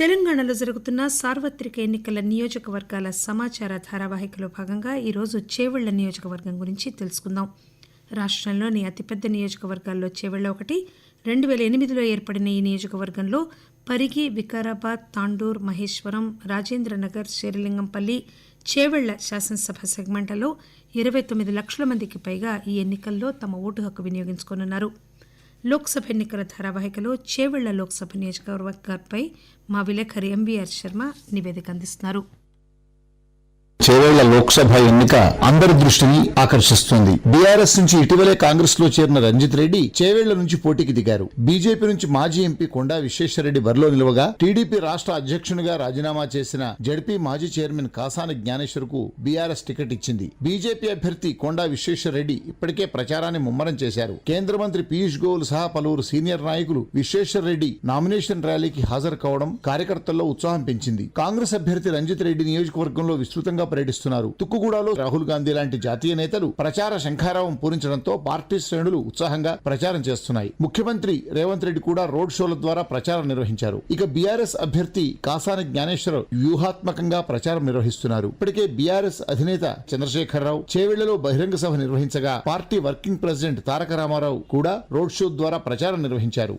తెలంగాణలో జరుగుతున్న సార్వత్రిక ఎన్నికల నియోజకవర్గాల సమాచార ధారావాహికలో భాగంగా ఈరోజు చేవెళ్ళ నియోజకవర్గం గురించి తెలుసుకుందాం. రాష్ట్రంలోని అతిపెద్ద నియోజకవర్గాల్లో చేవెళ్ళ ఒకటి రెండు వేల ఎనిమిదిలో ఏర్పడిన ఈ నియోజకవర్గంలో పరిగి వికారాబాద్ తాండూర్ మహేశ్వరం రాజేంద్రనగర్ శేరిలింగంపల్లి చేవెళ్ళ శాసనసభ సెగ్మెంట్లలో ఇరవై తొమ్మిది లక్షల మందికి పైగా ఈ ఎన్నికల్లో తమ ఓటు హక్కు వినియోగించుకోనున్నారు. లోక్సభ ఎన్నికల ధారావాహికలో చేవెళ్ళ లోక్సభ నియోజకవర్గంపై మా విలేకరి ఎంవీఆర్ శర్మ నివేదిక అందిస్తున్నారు. చేవేళ్ళ లోక్సభ ఎన్నిక అందరి దృష్టిని ఆకర్షిస్తుంది. బీఆర్ఎస్ నుంచి ఇటీవలే కాంగ్రెస్లో చేరిన రంజిత్ రెడ్డి చేవేళ్ళ నుంచి పోటీకి దిగారు. బీజేపీ నుంచి మాజీ ఎంపీ కొండా విశ్వేశ్వరరెడ్డి బరిలో నిలవగా టీడీపీ రాష్ట్ర అధ్యక్షునిగా రాజీనామా చేసిన జడ్పీ మాజీ చైర్మన్ కాసాని జ్ఞానేశ్వర్కు బీఆర్ఎస్ టికెట్ ఇచ్చింది. బీజేపీ అభ్యర్థి కొండా విశ్వేశ్వరరెడ్డి ఇప్పటికే ప్రచారాన్ని ముమ్మరం చేశారు. కేంద్ర మంత్రి పీయూష్ గోయల్ సహా పలువురు సీనియర్ నాయకులు విశ్వేశ్వరరెడ్డి నామినేషన్ ర్యాలీకి హాజరు కావడం కార్యకర్తల్లో ఉత్సాహం పెంచింది. కాంగ్రెస్ అభ్యర్థి రంజిత్ రెడ్డి నియోజకవర్గంలో విస్తృతంగా పర్యటిస్తున్నారు తుక్కుగూడలో రాహుల్ గాంధీ లాంటి జాతీయ నేతలు ప్రచార శంఖారావం పూరించడంతో పార్టీ శ్రేణులు ఉత్సాహంగా ప్రచారం చేస్తున్నాయి. ముఖ్యమంత్రి రేవంత్ రెడ్డి కూడా రోడ్ షోల ద్వారా ప్రచారం నిర్వహించారు. ఇక బీఆర్ఎస్ అభ్యర్థి కాసాని జ్ఞానేశ్వర వ్యూహాత్మకంగా ప్రచారం నిర్వహిస్తున్నారు. ఇప్పటికే బీఆర్ఎస్ అధినేత చంద్రశేఖరరావు చేవెళ్ళలో బహిరంగ సభ నిర్వహించగా party working president Taraka Rama Rao కూడా రోడ్ షో ద్వారా ప్రచారం నిర్వహించారు.